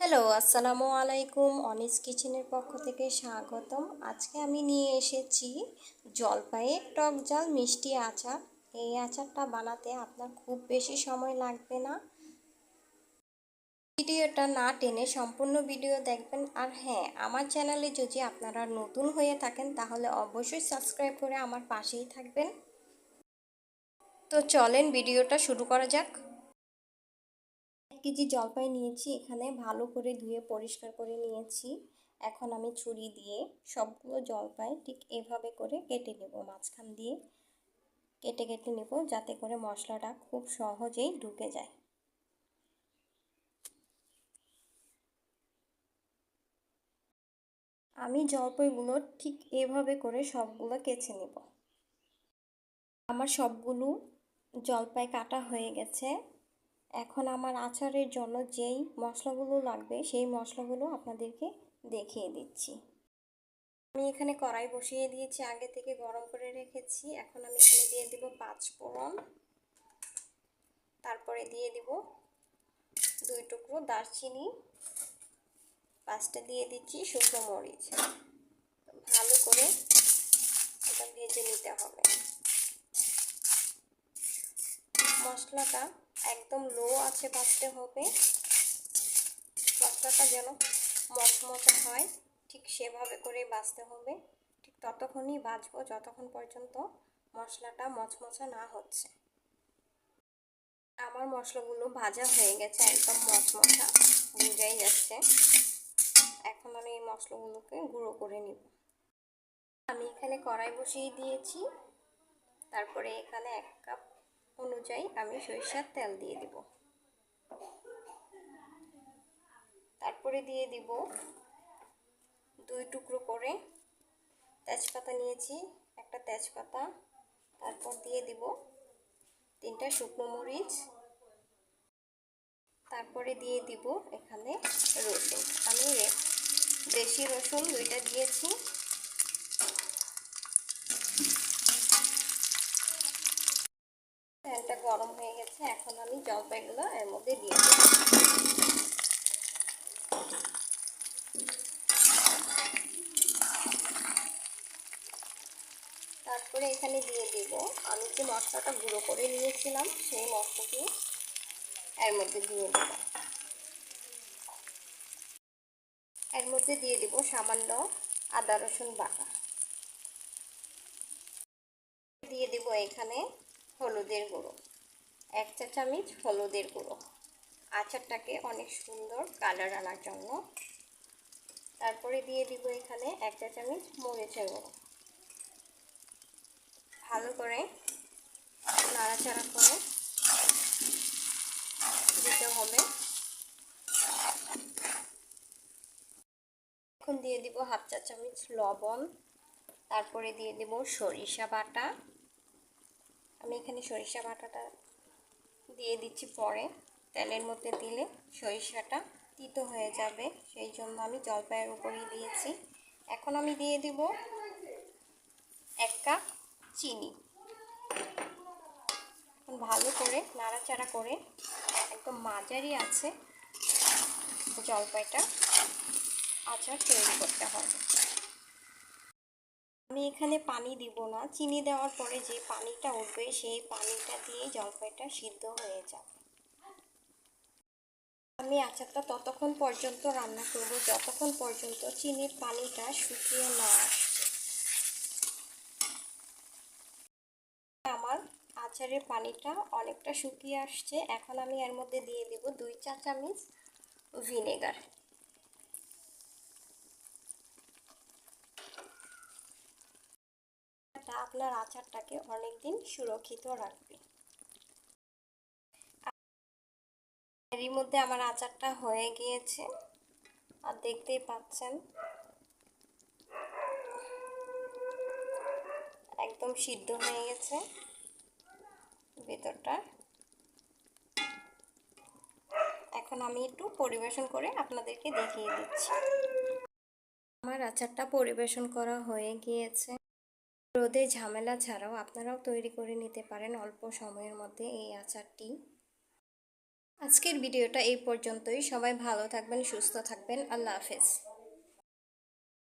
Hello, আসসালামু আলাইকুম। অনিস কিচেনের পক্ষ থেকে স্বাগতম। আজকে আমি নিয়ে এসেছি জলপাইয়ের টক জাল মিষ্টি আচার। এই আচারটা বানাতে আপনার খুব বেশি সময় লাগবে না। ভিডিওটা না টেনে সম্পূর্ণ ভিডিও দেখবেন। আর হ্যাঁ আমার চ্যানেলে যদি আপনারা নতুন হয়ে থাকেন, তাহলে অবশ্যই সাবস্ক্রাইব করে আমার পাশেই থাকবেন। তো চলেন ভিডিওটা শুরু করা যাক। কেজি জলপাই নিয়েছি, এখানে ভালো করে ধুয়ে পরিষ্কার করে নিয়েছি। এখন আমি ছুরি দিয়ে সবগুলো জলপাই ঠিক এভাবে করে কেটে নেব, মাঝখান দিয়ে কেটে কেটে নেব যাতে করে মশলাটা খুব সহজেই ঢুকে যায়। আমি জলপাইগুলো ঠিক এভাবে করে সবগুলো কেচে নেব। আমার সবগুলো জলপাই কাটা হয়ে গেছে। এখন আমার আচারের জন্য যেই মশলাগুলো লাগবে, সেই মশলাগুলো আপনাদেরকে দেখিয়ে দিচ্ছি। আমি এখানে কড়াই বসিয়ে দিয়েছি, আগে থেকে গরম করে রেখেছি। এখন আমি এখানে দিয়ে দিব পাঁচ ফোড়ন। তারপরে দিয়ে দিব দুই টুকরো দারচিনি। পাঁচটা দিয়ে দিচ্ছি শুকনো মরিচ। ভালো করে এটা ভেজে নিতে হবে। মশলাটা একদম লো আছে বাঁচতে হবে। মশলাটা যেন মচমচা হয়, ঠিক সেভাবে করে বাঁচতে হবে। ঠিক ততক্ষণই বাঁচবো, যতক্ষণ পর্যন্ত মশলাটা মচমচা না হচ্ছে। আমার মশলাগুলো ভাজা হয়ে গেছে, একদম মচমচা, বুঝাই যাচ্ছে। এখন আমি এই মশলাগুলোকে গুঁড়ো করে নিব। আমি এখানে কড়াই বসিয়ে দিয়েছি। তারপরে এখানে এক কাপ অনুযায়ী আমি সরিষার তেল দিয়ে দিব। তারপরে দিয়ে দিব দুই টুকরো করে তেজপাতা নিয়েছি, একটা তেজপাতা। তারপর দিয়ে দিব তিনটা শুকনো মরিচ। তারপরে দিয়ে দিব এখানে রসুন। আমি দেশি রসুন দুইটা দিয়েছি তেলটা গরম হয়ে গেছে আমি জলপাইগুলো এর মধ্যে দিয়ে দেব তারপরে এখানে দিয়ে দিব। আমি যে মশলাটা গুঁড়ো করে নিয়েছিলাম, সেই মশলাটি এর মধ্যে দিয়ে দেব। এর মধ্যে দিয়ে দিব সামান্য আদা রসুন বাটা। দিয়ে দিব এখানে হলুদের গুঁড়ো। এক চা চামচ হলুদের গুঁড়ো। আচারটাকে অনেক সুন্দর কালার আনার জন্য। তারপরে দিয়ে দিব এখানে এক চা চামচ মরিচের গুঁড়ো। ভালো করে নাড়াচাড়া করে দিতে হবে। এখন দিয়ে দিব হাফ চা চামচ লবণ। তারপরে দিয়ে দেব সরিষা বাটা। আমি এখানে সরিষা বাটাটা দিয়ে দিচ্ছি পরে। তেলের মধ্যে দিলে সরিষাটা তিতো হয়ে যাবে, সেই জন্য আমি জলপাইয়ের উপরেই দিয়েছি। এখন আমি দিয়ে দিব এক কাপ চিনি। ভালো করে নাড়াচাড়া করে একদম মাঝারি আছে জলপাইটা আচার তৈরি করতে হবে। আমি এখানে পানি দিব না। চিনি দেওয়ার পরে যে পানিটা উঠবে, সেই পানিটা দিয়ে জলপাইটা সিদ্ধ হয়ে যাবে। আমি আচারটা ততক্ষণ পর্যন্ত রান্না করব, যতক্ষণ পর্যন্ত চিনির পানিটা শুকিয়ে না আসছে। আমার আচারের পানিটা অনেকটা শুকিয়ে আসছে। এখন আমি এর মধ্যে দিয়ে দেব দুই চা চামচ ভিনেগার। আপনার আচারটাকে অনেক দিন সুরক্ষিত রাখবে। এরই মধ্যে আমার আচারটা হয়ে গিয়েছে। আর দেখতেই পাচ্ছেন। একদম সিদ্ধ হয়ে গেছে ভেতরটা। এখন আমি একটু পরিবেশন করে আপনাদেরকে দেখিয়ে দিচ্ছি। আমার আচারটা পরিবেশন করা হয়ে গিয়েছে। রোদে ঝামেলা ছাড়াও আপনারাও তৈরি করে নিতে পারেন অল্প সময়ের মধ্যে এই আচারটি। আজকের ভিডিওটা এই পর্যন্তই। সবাই ভালো থাকবেন, সুস্থ থাকবেন। আল্লাহ হাফেজ।